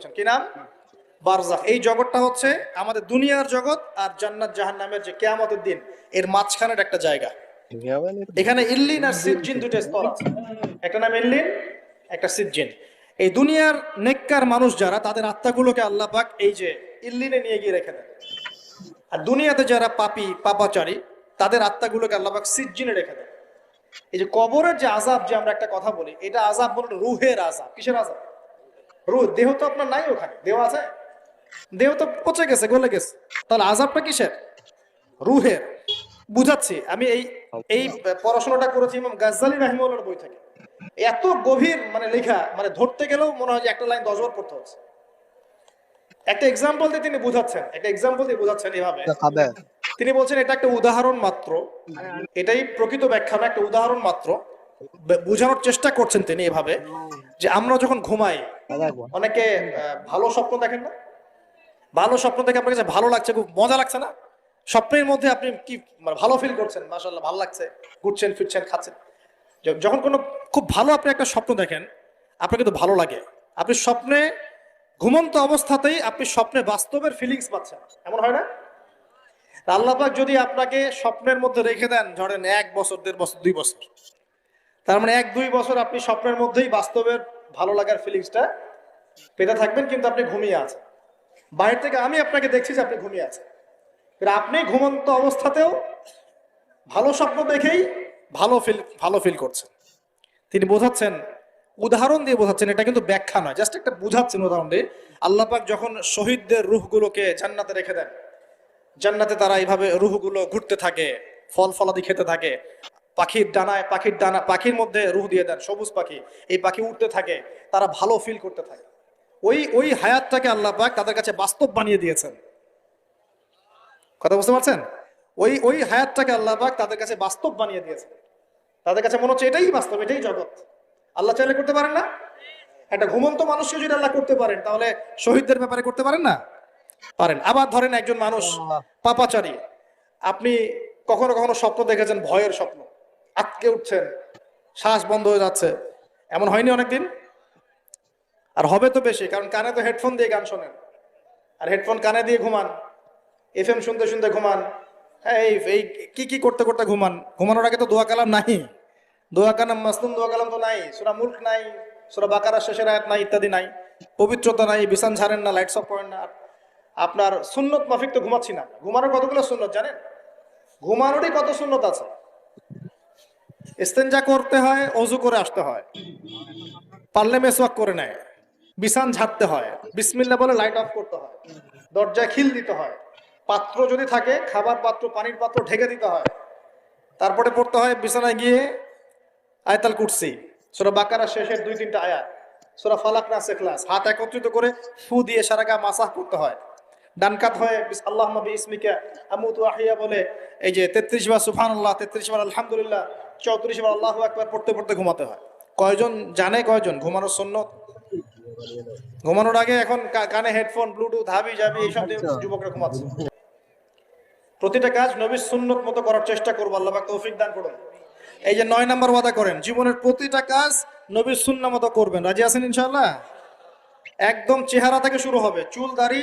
করেছেন কি নাম? বারজাখ এই জগৎটা হচ্ছে আমাদের দুনিয়ার জগৎ আর জান্নাত জাহান্নামের যে কেয়ামতের দিন, এর মাঝখানের একটা জায়গা। এখানে ইল্লিন আর সিজ্জিন দুটো স্তর আছে। একটা নাম ইল্লিন, একটা সিজ্জিন। এই দুনিয়ার নেককার মানুষ যারা, তাদের আত্মাগুলোকে আল্লাহ পাক এই যে ইল্লিনে নিয়ে গিয়ে রেখে দেন। আর দুনিয়াতে যারা পাপি, পাপাচারী, তাদের আত্মাগুলোকে আল্লাহ পাক সিজ্জিনে রেখে দেন। এই যে কবরের যে আজাব যে আমরা একটা কথা বলি, এটা আজাব বলুন রুহের আজাব কিসের আজাব রুহ দেহ তো আপনার নাই ওখানে। দেহ আছে? দেহ তো পচে গেছে গলে গেছে। তাহলে আজাবটা কিসের? রুহের। বুঝাচ্ছি আমি এই এই পড়াশোনাটা করেছি ইমাম গাজ্জালি রাহিমুল্লাহর বই থেকে। এত গভীর মানে লেখা মানে ধরতে গেলেও মনে হয় যে একটা লাইন দশবার পড়তে হচ্ছে। একটা এক্সাম্পল দিয়ে তিনি বুঝাচ্ছেন একটা এক্সাম্পল দিয়ে বুঝাচ্ছেন এভাবে। তিনি বলছেন এটা একটা উদাহরণ মাত্র। এটাই প্রকৃত ব্যাখ্যা না একটা উদাহরণ মাত্র। বোঝানোর চেষ্টা করছেন তিনি এভাবে যে আমরা যখন ঘুমাই অনেকে ভালো স্বপ্ন দেখেন না। ভালো স্বপ্ন দেখে আপনার কাছে ভালো লাগছে, খুব মজা লাগছে না? স্বপ্নের মধ্যে আপনি কি মানে ভালো ফিল করছেন? মাসাল্লাহ ভালো লাগছে। ঘুরছেন, ফিরছেন, খাচ্ছেন। যখন কোনো খুব ভালো আপনি একটা স্বপ্ন দেখেন, আপনার কিন্তু ভালো লাগে। আপনি স্বপ্নে ঘুমন্ত অবস্থাতেই আপনি স্বপ্নে বাস্তবের ফিলিংস পাচ্ছেন। এমন হয় না? আল্লাহ যদি আপনাকে স্বপ্নের মধ্যে রেখে দেন, ধরেন এক বছর, দেড় বছর, দুই বছর, তার মানে এক, দুই বছর আপনি স্বপ্নের মধ্যেই বাস্তবের ভালো লাগার ফিলিংসটা পেতে থাকবেন, কিন্তু আপনি ঘুমিয়ে আছেন। বাইরে থেকে আমি আপনাকে দেখছি যে আপনি ঘুমিয়ে আছেন। আপনি ঘুমন্ত অবস্থাতেও ভালো স্বপ্ন দেখেই ভালো ফিল ভালো ফিল করছেন। তিনি বোঝাচ্ছেন, উদাহরণ দিয়ে বোঝাচ্ছেন, এটা কিন্তু ব্যাখ্যা নয়, জাস্ট একটা বুঝাচ্ছেন উদাহরণ দিয়ে। আল্লাহ পাক যখন শহীদদের রুহগুলোকে জান্নাতে রেখে দেন, জান্নাতে তারা এইভাবে রুহগুলো ঘুরতে থাকে, ফল ফলাদি খেতে থাকে পাখির ডানায় পাখির ডানা পাখির মধ্যে রুহ দিয়ে দেন সবুজ পাখি। এই পাখি উঠতে থাকে তারা ভালো ফিল করতে থাকে। ওই ওই হায়াতটাকে আল্লাহ পাক তাদের কাছে বাস্তব বানিয়ে দিয়েছেন। কথা বুঝতে পারছেন? ওই ওই হায়াতটাকে আল্লাহ পাক তাদের কাছে বাস্তব বানিয়ে দিয়েছেন। তাদের কাছে মনে হচ্ছে এটাই বাস্তব এটাই জগৎ। আল্লাহ চাইলে করতে পারেন না? একটা ঘুমন্ত মানুষকে যদি আল্লাহ করতে পারেন তাহলে শহীদদের ব্যাপারে করতে পারেন না? পারেন। আবার ধরেন একজন মানুষ পাপাচারী। আপনি কখনো কখনো স্বপ্ন দেখেছেন ভয়ের স্বপ্ন। আটকে উঠছেন, শ্বাস বন্ধ হয়ে যাচ্ছে। এমন হয়নি অনেকদিন? আর হবে তো বেশি, কারণ কানে তো হেডফোন দিয়ে গান শোনেন। আর হেডফোন কানে দিয়ে ঘুমান এফ এম শুনতে শুনতে ঘুমান। হ্যাঁ এই কি কি করতে করতে ঘুমান? ঘুমানোর আগে তো দোয়া কালাম নাই। দোয়া কালাম মাসলুম দোয়া কালাম তো নাই। সুরা মুল্ক নাই, সুরা বাকারা শেষের আয়াত নাই, ইত্যাদি নাই। পবিত্রতা নাই, বিছান ছাড়েন না লাইটস অফ করেন না। আপনার সুন্নত মাফিক তো ঘুমাচ্ছি না। ঘুমানোর কতগুলো সুন্নত জানেন? ঘুমানোরই কত সুন্নত আছে? ইস্তেঞ্জা করতে হয়, অজু করে আসতে হয়। পারলে মেসওয়াক করে নেয়। বিছান ঝাড়তে হয়। বিসমিল্লা বলে লাইট অফ করতে হয়। দরজায় খিল দিতে হয়। পাত্র যদি থাকে, খাবার পাত্র, পানির পাত্র ঢেকে দিতে হয়। তারপরে পড়তে হয়, বিছানায় গিয়ে আয়তাল কুটসি সোরা বাকারা শেষের দুই তিনটা আয়াত। সোরা ফালাক না সেখলাস। হাত একত্রিত করে ফু দিয়ে সারা গা মাসাহ করতে হয়। ডানকাত হয়ে বিস- আল্লাহ নবী ইসমিকা আমুতু আহিয়া বলে এই যে তেত্রিশ বার সুফান আল্লাহ তেত্রিশ বার আলহামদুলিল্লাহ চৌত্রিশ বার আল্লাহ একবার পড়তে পড়তে ঘুমাতে হয়। কয়জন জানে কয়জন? ঘুমানোর সন্ন্যত? ঘুমানোর আগে এখন কানে হেডফোন ব্লুটুথ হাবি জাবি এইসব যুবকরা ঘুমাচ্ছে। প্রতিটা কাজ নবীর সুন্নত মতো করার চেষ্টা করব আল্লাহ তৌফিক দান করুন। এই যে নয় নম্বর ওয়াদা করেন জীবনের প্রতিটা কাজ নবীর সুন্না মতো করবেন। রাজি আছেন ইনশাআল্লাহ? একদম চেহারা থেকে শুরু হবে চুল দাড়ি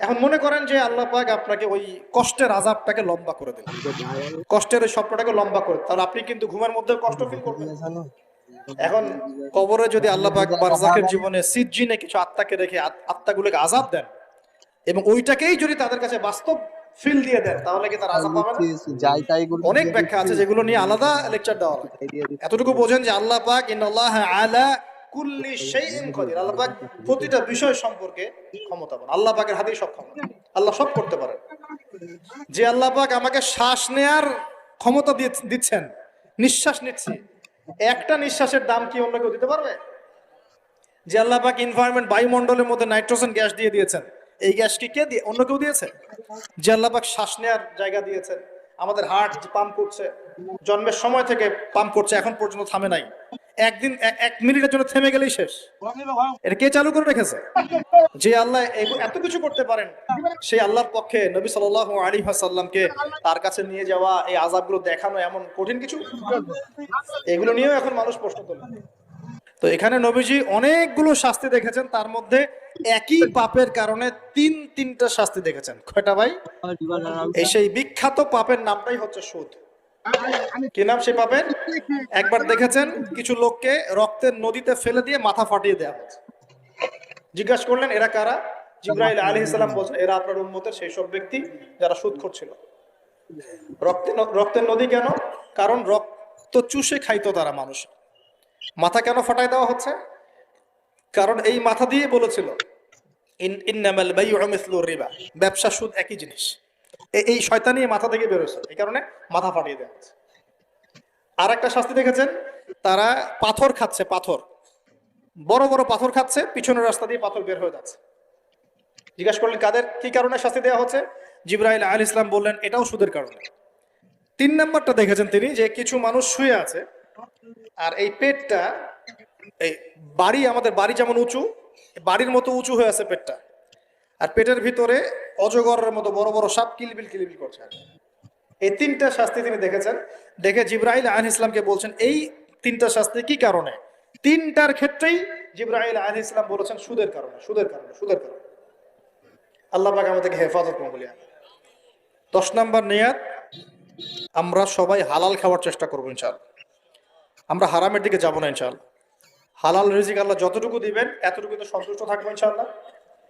এখন মনে করেন যে আল্লাহ পাক আপনাকে ওই কষ্টের আজাবটাকে লম্বা করে দিলেন। কষ্টের ওই স্বপ্নটাকে লম্বা করে তাহলে আপনি কিন্তু ঘুমের মধ্যে কষ্ট ফিল করবেন। এখন কবরে যদি আল্লাহ পাক বারজাকের জীবনে সিজ্জিনে কিছু আত্মাকে রেখে আত্মাগুলোকে আজাব দেন এবং ওইটাকেই যদি তাদের কাছে বাস্তব ফিল দিয়ে দেন, তাহলে কি তার আজাব পাবে যাই তাই অনেক ব্যাখ্যা আছে যেগুলো নিয়ে আলাদা লেকচার দেওয়া এতটুকু বোঝেন যে আল্লাহ পাক, ইন্নাল্লাহ আলা কুল্লি আল্লাহ প্রতিটা বিষয় সম্পর্কে ক্ষমতাবান। আল্লাহ পাকের হাতেই সব ক্ষমতা আল্লাহ সব করতে যে আল্লাহ পাক আমাকে শ্বাস নেয়ার ক্ষমতা দিচ্ছেন, নিঃশ্বাস নিচ্ছি, একটা নিঃশ্বাসের দাম কি অন্য কেউ দিতে পারবে? যে আল্লাহ পাক এনভায়রনমেন্ট বায়ুমণ্ডলের মধ্যে নাইট্রোজেন গ্যাস দিয়ে দিয়েছেন, এই গ্যাস কি কে দিয়ে অন্য কেউ দিয়েছে? যে আল্লাহ পাক শ্বাস নেয়ার জায়গা দিয়েছেন, আমাদের হার্ট পাম্প করছে, জন্মের সময় থেকে পাম্প করছে, এখন পর্যন্ত থামে নাই। একদিন এক মিনিটের জন্য থেমে গেলেই শেষ। এটা কে চালু করে রেখেছে? যে আল্লাহ এত কিছু করতে পারেন সেই আল্লাহর পক্ষে নবী সাল্লাহ আলী সাল্লামকে তার কাছে নিয়ে যাওয়া, এই আজাবগুলো দেখানো এমন কঠিন কিছু? এগুলো নিয়েও এখন মানুষ প্রশ্ন তোলে। তো এখানে নবীজি অনেকগুলো শাস্তি দেখেছেন, তার মধ্যে একই পাপের কারণে তিন তিনটা শাস্তি দেখেছেন। কয়টা ভাই? এই সেই বিখ্যাত পাপের নামটাই হচ্ছে সুদ। কি নাম সেই পাপের? একবার দেখেছেন কিছু লোককে রক্তের নদীতে ফেলে দিয়ে মাথা ফাটিয়ে দেওয়া হচ্ছে জিজ্ঞাসা করলেন, এরা কারা? আলী ইসলাম বলছেন, এরা আপনার উন্মতের সেই সব ব্যক্তি যারা সুদ করছিল রক্তে রক্তের নদী কেন? কারণ রক্ত চুষে খাইতো তারা মানুষ। মাথা কেন ফাটাই দেওয়া হচ্ছে? কারণ এই মাথা দিয়ে বলেছিল, ইন- ইন্নামাল রিবা। ব্যবসা সুদ একই জিনিস। এই শয়তানি মাথা থেকে বেরোছে এই কারণে মাথা ফাটিয়ে দেওয়া হচ্ছে। আর একটা শাস্তি দেখেছেন? তারা পাথর খাচ্ছে, পাথর। বড় বড় পাথর খাচ্ছে, পিছনের রাস্তা দিয়ে পাথর বের হয়ে যাচ্ছে। জিজ্ঞাসা করলেন, কাদের? কি কারণে শাস্তি দেওয়া হচ্ছে? জিব্রাইল আল ইসলাম বললেন, এটাও সুদের কারণে। তিন নাম্বারটা দেখেছেন তিনি, যে কিছু মানুষ শুয়ে আছে, আর এই পেটটা, এই বাড়ি, আমাদের বাড়ি যেমন উঁচু, বাড়ির মতো উঁচু হয়ে আছে পেটটা। আর পেটের ভিতরে অজগরের মতো বড় বড় সাপ কিলবিল কিলবিল করছে এই তিনটা শাস্তি তিনি দেখেছেন। দেখে জিব্রাইল আহ ইসলামকে বলছেন, এই তিনটা শাস্তি কি কারণে? তিনটার ক্ষেত্রেই জিব্রাইল আহ ইসলাম বলেছেন, সুদের কারণে সুদের কারণে সুদের কারণে। আল্লাহ পাক আমাদেরকে হেফাজত আমি। দশ নম্বর নিয়াত, আমরা সবাই হালাল খাওয়ার চেষ্টা করব ইনশাল আমরা হারামের দিকে যাব না ইনশাল হালাল রিজিক আল্লাহ যতটুকু দিবেন এতটুকু তো সন্তুষ্ট থাকব ইনশাল্লাহ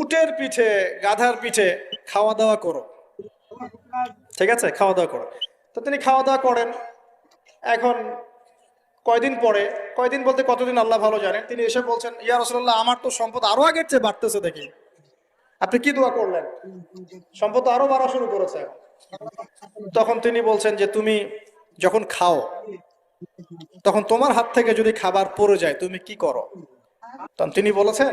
উটের পিঠে, গাধার পিঠে খাওয়া দাওয়া করো। ঠিক আছে? খাওয়া দাওয়া করো। তো তিনি খাওয়া দাওয়া করেন। এখন কয়দিন পরে, কয়দিন বলতে কতদিন আল্লাহ ভালো জানেন তিনি এসে বলছেন, ইয়া রসুল্লাহ আমার তো সম্পদ আরও আগের চেয়ে বাড়তেছে দেখি। আপনি কি দোয়া করলেন? সম্পদ আরও বাড়া শুরু করেছে। তখন তিনি বলছেন যে, তুমি যখন খাও, তখন তোমার হাত থেকে যদি খাবার পড়ে যায়, তুমি কি করো? তখন তিনি বলেছেন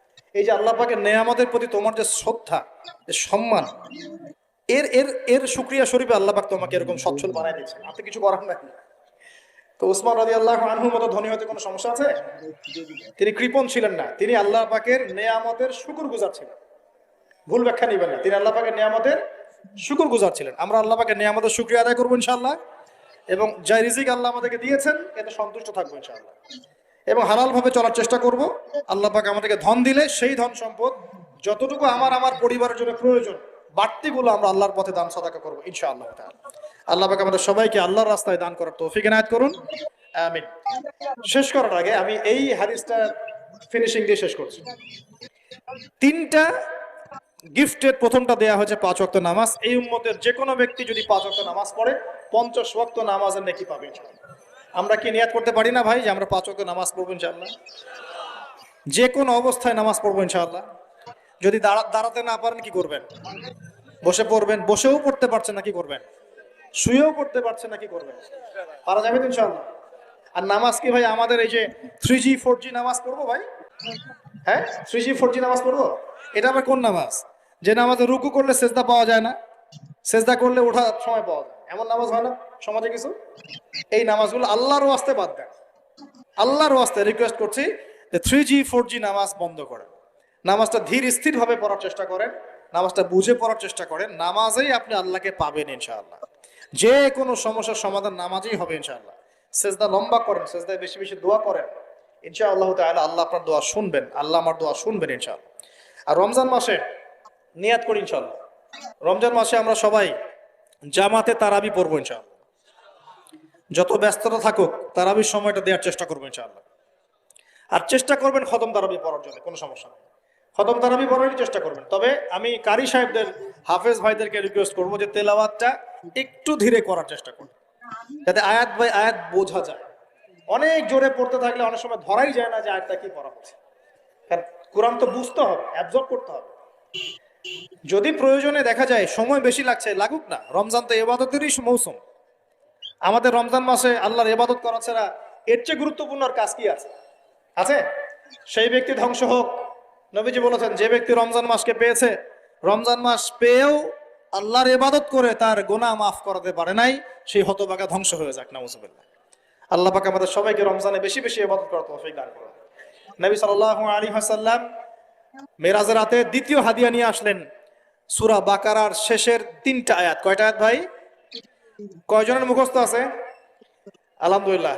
এই যে আল্লাহ পাকের নেয়ামতের প্রতি তোমার যে শ্রদ্ধা, যে সম্মান, এর এর এর শুক্রিয়া স্বরূপে আল্লাহ পাক তোমাকে এরকম সচ্ছল বানাই দিয়েছেন। আপনি কিছু করার নাই। তো উসমান রাজি আল্লাহ আনহুর মতো ধনী হতে কোনো সমস্যা আছে? তিনি কৃপণ ছিলেন না। তিনি আল্লাহ পাকের নেয়ামতের শুকুর গুজার ছিলেন। ভুল ব্যাখ্যা নিবেন না। তিনি আল্লাহ পাকের নেয়ামতের শুকুর গুজার ছিলেন। আমরা আল্লাহ পাকের নেয়ামতের শুক্রিয়া আদায় করব ইনশাল্লাহ এবং যা রিজিক আল্লাহ আমাদেরকে দিয়েছেন, এতে সন্তুষ্ট থাকব ইনশাআল্লাহ। এবং হালাল ভাবে চলার চেষ্টা করব। আল্লাহ পাক আমাদেরকে ধন দিলে সেই ধন সম্পদ যতটুকু আমার আমার পরিবারের জন্য প্রয়োজন, বাড়তিগুলো আমরা আল্লাহর পথে দান সাদাকা করব ইনশাআল্লাহ আল্লাহ পাক আমাদের সবাইকে আল্লাহর রাস্তায় দান করার তৌফিক এনায়েত করুন। আমিন। শেষ করার আগে আমি এই হাদিসটা ফিনিশিং দিয়ে শেষ করছি। তিনটা গিফটের প্রথমটা দেয়া হয়েছে পাঁচ ওয়াক্ত নামাজ। এই উম্মতের যে কোনো ব্যক্তি যদি পাঁচ ওয়াক্ত নামাজ পড়ে, পঞ্চাশ ওয়াক্ত নামাজের নেকি পাবে। আমরা কি নিয়াত করতে পারি না ভাই যে আমরা পাঁচ নামাজ পড়ব ইনশাআল্লাহ? যে কোনো অবস্থায় নামাজ পড়ব ইনশাআল্লাহ। যদি দাঁড়া দাঁড়াতে না পারেন কি করবেন? বসে পড়বেন, বসেও পড়তে পারছেন না কি করবেন? শুয়েও পড়তে পারছেন না কি করবেন? পারা যাবে তো ইনশাআল্লাহ। আর নামাজ কি ভাই আমাদের এই যে থ্রি জি ফোর জি নামাজ পড়ব ভাই? হ্যাঁ? থ্রি জি ফোর জি নামাজ পড়ব? এটা আবার কোন নামাজ? যে নামাজে রুকু করলে সেজদা পাওয়া যায় না। সেজদা করলে ওঠার সময় পাওয়া যায় এমন নামাজ হয় না সমাজে কিছু? এই নামাজগুলো আল্লাহর ওয়াস্তে বাদ দেন। আল্লাহর ওয়াস্তে রিকোয়েস্ট করছি যে থ্রি জি ফোর জি নামাজ বন্ধ করেন। নামাজটা ধীর স্থির ভাবে পড়ার চেষ্টা করেন, নামাজটা বুঝে পড়ার চেষ্টা করেন, নামাজেই আপনি আল্লাহকে পাবেন ইনশাআল্লাহ। যে কোনো সমস্যার সমাধান নামাজেই হবে ইনশাআল্লাহ। সেজদা লম্বা করেন, সেজদায় বেশি বেশি দোয়া করেন। ইনশাআল্লাহ তাআলা আল্লাহ আপনার দোয়া শুনবেন, আল্লাহ আমার দোয়া শুনবেন ইনশাআল্লাহ। আর রমজান মাসে নিয়াত করি ইনশাআল্লাহ। রমজান মাসে আমরা সবাই জামাতে তারাবি পড়ব ইনশাআল্লাহ। যত ব্যস্ততা থাকুক, তারাবির সময়টা দেওয়ার চেষ্টা করব ইনশাআল্লাহ। আর চেষ্টা করবেন খতম তারাবি পড়ার জন্য, কোনো সমস্যা নেই। খতম তারাবি পড়ারই চেষ্টা করবেন। তবে আমি কারি সাহেবদের, হাফেজ ভাইদেরকে রিকোয়েস্ট করব যে তেলাওয়াতটা একটু ধীরে করার চেষ্টা করুন। যাতে আয়াত বাই আয়াত বোঝা যায়। অনেক জোরে পড়তে থাকলে অনেক সময় ধরাই যায় না যে আয়াতটা কি পড়া হচ্ছে। কারণ কোরআন তো বুঝতে হবে অ্যাবজর্ব করতে হবে। যদি প্রয়োজনে দেখা যায়, সময় বেশি লাগছে, লাগুক না। রমজান তো এবাদতেরই মৌসুম। আমাদের রমজান মাসে আল্লাহর এবাদত করা ছাড়া এর চেয়ে গুরুত্বপূর্ণ কাজ কি আছে? আছে? সেই ব্যক্তি ধ্বংস হোক। নবীজি বলেছেন, যে ব্যক্তি রমজান মাসকে পেয়েছে, রমজান মাস পেয়েও আল্লাহর ইবাদত করে তার গোনা মাফ করাতে পারে নাই, সেই হতবাগা ধ্বংস হয়ে যাক নাউজুবিল্লাহ আল্লাহ পাক আমাদের সবাইকে রমজানে বেশি বেশি ইবাদত করার তৌফিক দান করুন। নবী সাল্লাল্লাহু আলাইহি ওয়াসাল্লাম মেরাজের রাতে দ্বিতীয় হাদিয়া নিয়ে আসলেন। সুরা বাকারার শেষের তিনটা আয়াত। কয়টা আয়াত ভাই? কয়জনের মুখস্থ আছে? আলহামদুলিল্লাহ।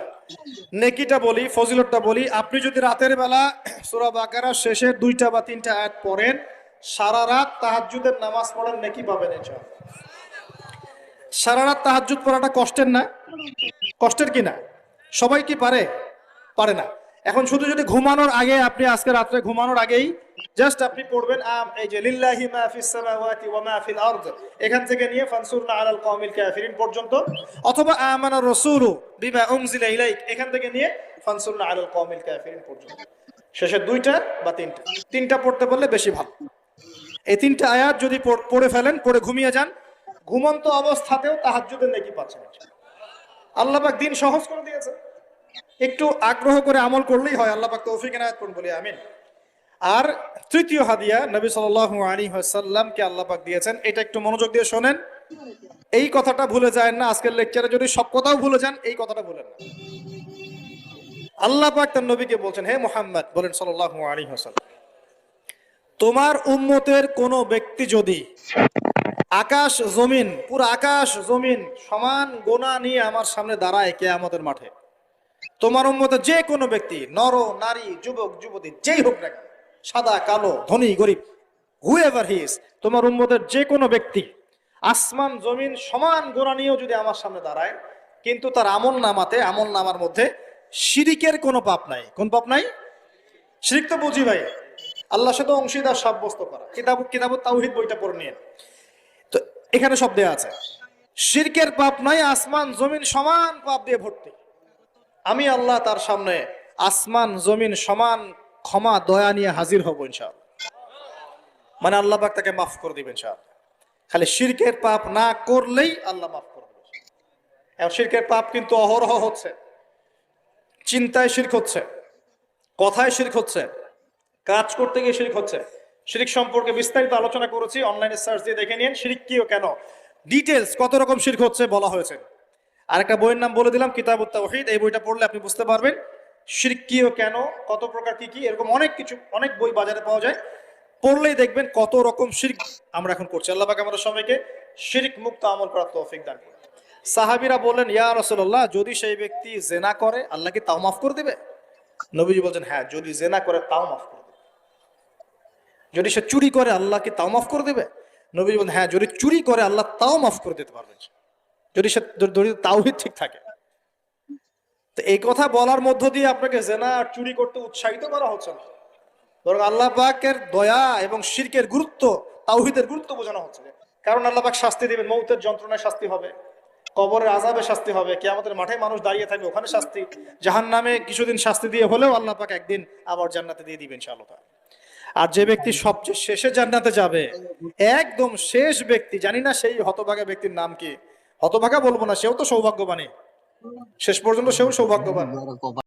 নেকিটা বলি, ফজিলতটা বলি, আপনি যদি রাতের বেলা সুরা বাকারার শেষে দুইটা বা তিনটা আয়াত পড়েন, সারা রাত তাহাজ্জুদের নামাজ পড়েন নেকি পাবেন সারা রাত তাহাজ্জুদ পড়াটা কষ্টের না? কষ্টের কি না? সবাই কি পারে? পারে না। এখন শুধু যদি ঘুমানোর আগে আপনি আজকে রাত্রে ঘুমানোর আগেই জাস্ট আপনি পড়বেন এই যে লিল্লাহি মা ফিস সামাওয়াতি ওয়া মা ফিল আরদ। এখান থেকে নিয়ে ফানসুরনা আলাল কওমিল কাফিরিন পর্যন্ত। অথবা আমানা রাসূলু বিমা উনজিলা ইলাইক। এখান থেকে নিয়ে ফানসুরনা আলাল কওমিল কাফিরিন পর্যন্ত। শেষের দুইটা বা তিনটা। তিনটা পড়তে বললে বেশি ভালো। এই তিনটা আয়াত যদি পড়ে ফেলেন, পড়ে ঘুমিয়ে যান, ঘুমন্ত অবস্থাতেও তাহাজ্জুদের নেকি পাচ্ছেন আল্লাহ পাক দিন সহজ করে দিয়েছে একটু আগ্রহ করে আমল করলেই হয়, আল্লাহ পাক তৌফিক এনায়েত করুন বলি, আমিন। আর তৃতীয় হাদিয়া, নবী সাল্লাল্লাহু আলাইহি ওয়াসাল্লামকে আল্লাহ পাক দিয়েছেন, এটা একটু মনোযোগ দিয়ে শোনেন। এই কথাটা ভুলে যায় না, আজকের লেকচারে যদি সব কথাও ভুলে যান, এই কথাটা ভুলেন না। আল্লাহ পাক তার নবীকে বলছেন, হে মুহাম্মদ, বলেন সাল্লাল্লাহু আলাইহি ওয়াসাল্লাম, তোমার উম্মতের কোন ব্যক্তি যদি আকাশ জমিন, পুরো আকাশ জমিন সমান গোনা নিয়ে আমার সামনে দাঁড়ায় কে আমাদের মাঠে তোমার উম্মতে যে কোনো ব্যক্তি নর নারী যুবক যুবতী যেই হোক না কেন, সাদা কালো ধনী গরিব হু এভার হিস তোমার উম্মতের যে কোনো ব্যক্তি আসমান জমিন সমান গোনা নিয়েও যদি আমার সামনে দাঁড়ায় কিন্তু তার আমল নামাতে আমল নামার মধ্যে শিরিকের কোনো পাপ নাই। কোন পাপ নাই? শিরিক তো বুঝি ভাই। আল্লাহর সাথে অংশীদার সাব্যস্ত করা। কিতাব কিতাব তাওহিদ বইটা পড়ে নিয়ে তো এখানে সব দেয়া আছে। শিরকের পাপ নাই আসমান জমিন সমান পাপ দিয়ে ভর্তি। আমি আল্লাহ তার সামনে আসমান, জমিন সমান ক্ষমা, দয়া নিয়ে হাজির হব ইনশাআল্লাহ। মানে আল্লাহ পাক তাকে মাফ করে দিবেন ইনশাআল্লাহ। খালি শিরকের পাপ না করলেই আল্লাহ মাফ করে দেবেন। এখন শিরকের পাপ কিন্তু অহরহ হচ্ছে। চিন্তায় শিরক হচ্ছে। কথায় শিরক হচ্ছে। কাজ করতে গিয়ে শিরিক হচ্ছে। শিরিক সম্পর্কে বিস্তারিত আলোচনা করেছি। অনলাইনে সার্চ দিয়ে দেখে নিন শিরিক কি ও কেন। ডিটেলস কত রকম শিরক হচ্ছে বলা হয়েছে। আরেকটা বইয়ের নাম বলে দিলাম, কিতাবুত তাওহীদ। এই বইটা পড়লে আপনি বুঝতে পারবেন শিরিক কি ও কেন, কত প্রকার কি কি, এরকম অনেক কিছু, অনেক বই বাজারে পাওয়া যায়। পড়লেই দেখবেন কত রকম শিরিক আমরা এখন করছি। আল্লাহ আমাদের সবাইকে শিরিক মুক্ত আমল করার তৌফিক দান করুন। সাহাবীরা বললেন, ইয়া রাসূলুল্লাহ, যদি সেই ব্যক্তি জেনা করে, আল্লাহ কি তাও মাফ করে দেবে? নবীজি বলছেন হ্যাঁ যদি জেনা করে, তাও মাফ করে দেবে। যদি সে চুরি করে, আল্লাহ কি তাও মাফ করে দেবে? নবীজি বলেন হ্যাঁ যদি চুরি করে, আল্লাহ তাও মাফ করে দিতে পারবেন যদি সে যদি তাওহিদ ঠিক থাকে। তো এই কথা বলার মধ্য দিয়ে আপনাকে জেনা আর চুরি করতে উৎসাহিত করা হচ্ছে না। বরং আল্লাহ পাকের দয়া এবং শিরকের গুরুত্ব, তাওহিদের গুরুত্ব বোঝানো হচ্ছে। কারণ আল্লাহ পাক শাস্তি দিবেন, মৌতের যন্ত্রণায় শাস্তি হবে, কবরের আজাবে শাস্তি হবে, কিয়ামতের মাঠে মানুষ দাঁড়িয়ে থাকবে, ওখানে শাস্তি জাহান নামে কিছুদিন শাস্তি দিয়ে হলেও আল্লাহ পাক একদিন আবার জান্নাতে দিয়ে দিবেন ইনশাআল্লাহ আর যে ব্যক্তি সবচেয়ে শেষে জান্নাতে যাবে, একদম শেষ ব্যক্তি, জানি না সেই হতভাগা ব্যক্তির নাম কি হতভাগা বলব না সেও তো সৌভাগ্যবানই। শেষ পর্যন্ত সেও সৌভাগ্যবান।